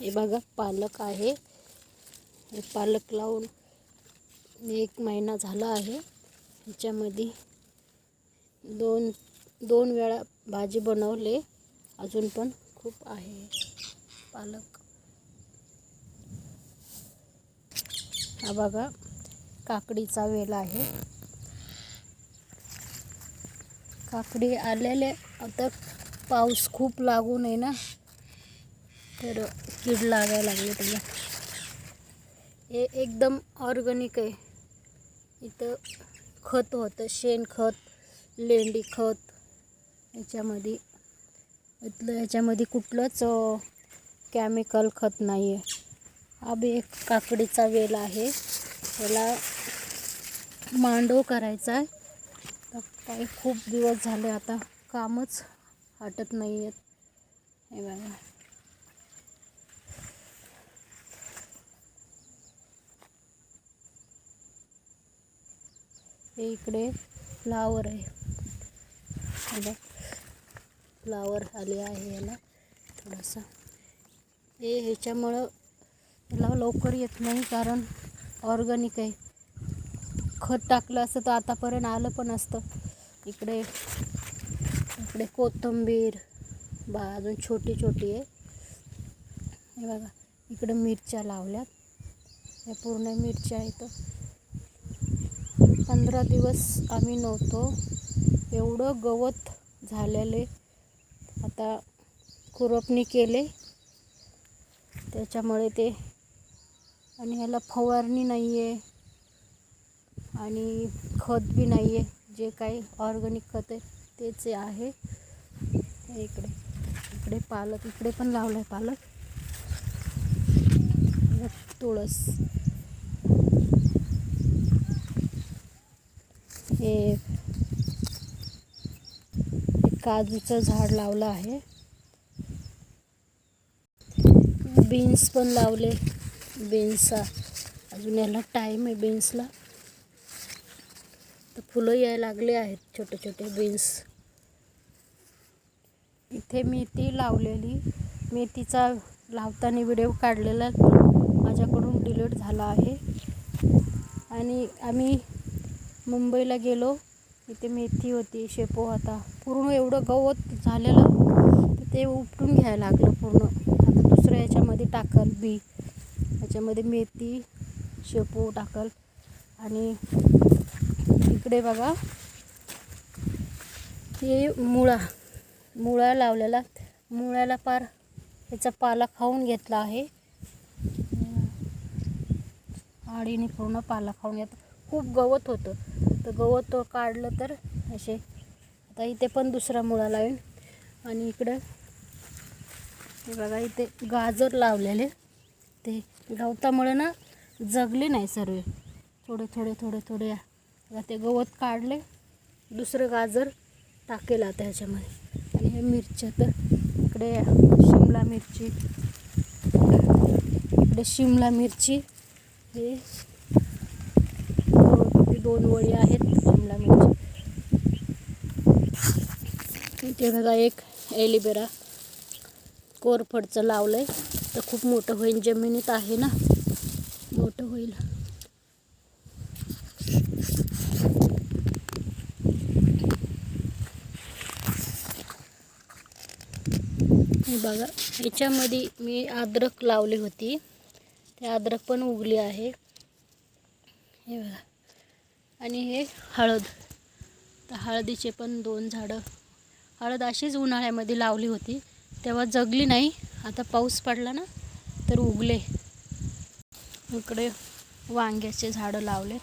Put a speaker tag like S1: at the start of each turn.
S1: हे बघा पालक आहे. हे पालक लावून एक महिना झाला आहे. ह्याच्यामध्ये दोन दोन वेळा भाजी बनवले. अजून पण खूप आहे पालक. हा बघा काकडीचा वेल आहे. काकडी आलेले आता पाऊस खूप लागून आहे ना. तर कीड लागायला लागली त्याला. हे एकदम ऑर्गॅनिक आहे. इथं खत होतं शेणखत लेंडी खत. याच्यामध्ये इथलं याच्यामध्ये कुठलंच केमिकल खत नाही आहे अब एक काकडीचा वेल आहे. त्याला मांडव करायचा आहे. तर काही खूप दिवस झाले आता कामच हटत नाही आहेत हे बघा. हे इकडे फ्लावर आहे. हे फ्लावर आले आहे याला थोडासा. हे ह्याच्यामुळं याला लवकर येत नाही कारण ऑर्गॅनिक आहे. खत टाकलं असतं तर आतापर्यंत आलं पण असतं. इकडे इकडे कोथिंबीर बा अजून छोटी छोटी आहे. हे बघा इकडे मिरच्या लावल्यात. या पूर्ण मिरच्या आहेत. पंधरा दिवस आम्ही नव्हतो. एवढं गवत झालेले. आता खुरपणी केले. त्याच्यामुळे ते आणि ह्याला फवारणी नाही आहे आणि खत बी नाही आहे जे काही ऑर्गॅनिक खत आहे तेच आहे. इकडे इकडे पालक इकडे पण लावलं आहे पालक. तुळस. हे काजूचं झाड लावलं आहे. बीन्स पण लावले. बीन्सचा अजून याला टाईम आहे बीन्सला. तर फुलं यायला लागले आहेत छोटे छोटे बीन्स. इथे मेथी लावलेली. मेथीचा लावताना व्हिडिओ काढलेला माझ्याकडून डिलीट झाला आहे. आणि आम्ही मुंबईला गेलो. इथे मेथी होती शेपो होता. पूर्ण एवढं गवत झालेलं तर ते उपटून घ्यायला लागलं पूर्ण. आता दुसऱ्या याच्यामध्ये टाकल बी. याच्यामध्ये मेथी शेपू टाकल. आणि इकडे बघा. हे मुळा. मुळा लावलेला. मुळ्याला पार याचा पाला खाऊन घेतला आहे. आडीने पूर्ण पाला खाऊन घेतला. खूप गवत होतं. तर गवत तो काढलं तर असे आता इथे पण दुसरा मुळा लावेन. आणि इकडं बघा इथे गाजर लावलेले. ते गवतामुळे ना जगले नाही सर्व. थोडे थोडे थोडे थोडे ते गवत काढले. दुसरं गाजर टाकेल आता ह्याच्यामध्ये. आणि हे मिरच्या तर इकडे शिमला मिरची. इकडे शिमला मिरची. हे दोन- वळी आहेत शिमला मिरची. इथे बघा एक एलिबेरा कोरफडचं लावलंय. तर खूप मोठं होईल जमिनीत आहे ना? मोठं होईल. हे बघा याच्यामध्ये मी अद्रक लावली होती. ते अद्रक पण उगली आहे. हे बघा. आणि हे हळद. तर हळदीचे पण दोन झाडं. हळद अशीच उन्हाळ्यामध्ये लावली होती. तेव्हा जगली नाही. आता पाऊस पडला ना तर उगले. इकडे वांग्याचे झाडं लावले